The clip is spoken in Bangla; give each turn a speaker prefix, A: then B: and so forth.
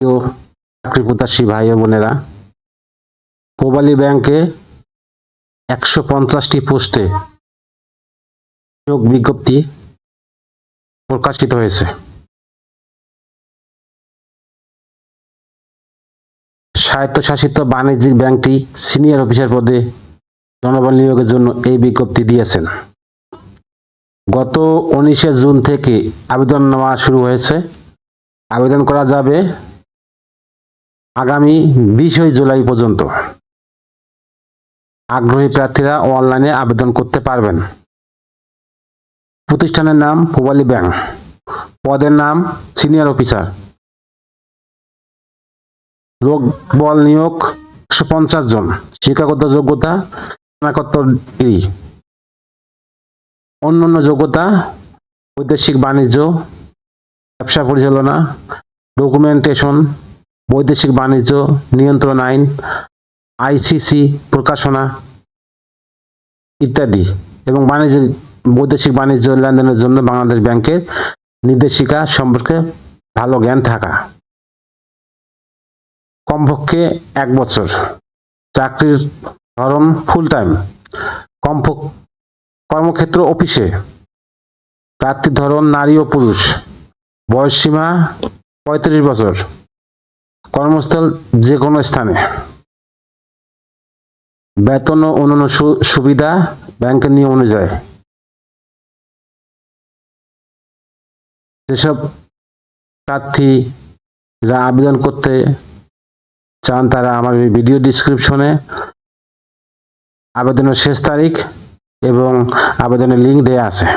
A: প্রিয় চাকরি ভাই বোনেরা, পূবালী ব্যাংকে একশো পঞ্চাশটি পোস্টে নিয়োগ বিজ্ঞপ্তি প্রকাশিত হয়েছে। স্বায়ত্তশাসিত বাণিজ্যিক ব্যাংকটি সিনিয়র অফিসার পদে জনবল নিয়োগের জন্য এই বিজ্ঞপ্তি দিয়েছেন। গত উনিশে জুন থেকে আবেদন নেওয়া শুরু হয়েছে। আবেদন করা যাবে আগামী বিশই জুলাই পর্যন্ত। আগ্রহী প্রার্থীরা অনলাইনে আবেদন করতে পারবেন। প্রতিষ্ঠানের নাম পূবালী ব্যাংক। পদের নাম সিনিয়র অফিসার। লোক বল নিয়োগ একশো পঞ্চাশ জন। শিক্ষাগত যোগ্যতা স্নাতকোত্তর ডিগ্রি। অন্যান্য যোগ্যতা বৈদেশিক বাণিজ্য, ব্যবসা পরিচালনা ডকুমেন্টেশন বৈদেশিক বাণিজ্য নিয়ন্ত্রণ আইন আইসিসি প্রকাশনা ইত্যাদি এবং বাণিজ্য বৈদেশিক বাণিজ্য লেনদেনের জন্য বাংলাদেশ ব্যাংকের নির্দেশিকা সম্পর্কে ভালো জ্ঞান থাকা। কমপক্ষে এক বছর। চাকরির ধরন ফুল টাইম কমপক্ষ কর্মক্ষেত্র অফিসে। প্রার্থীর ধরন নারী ও পুরুষ। বয়সসীমা পঁয়ত্রিশ বছর। কর্মস্থল যে কোনো স্থানে। বেতন ও অন্যান্য সুবিধা ব্যাংকের নিয়ম অনুযায়ী। যেসব প্রার্থীরা আবেদন করতে চান তারা আমার এই ভিডিও ডিসক্রিপশনে আবেদনের শেষ তারিখ এবং আবেদনের লিঙ্ক দেয়া আছে।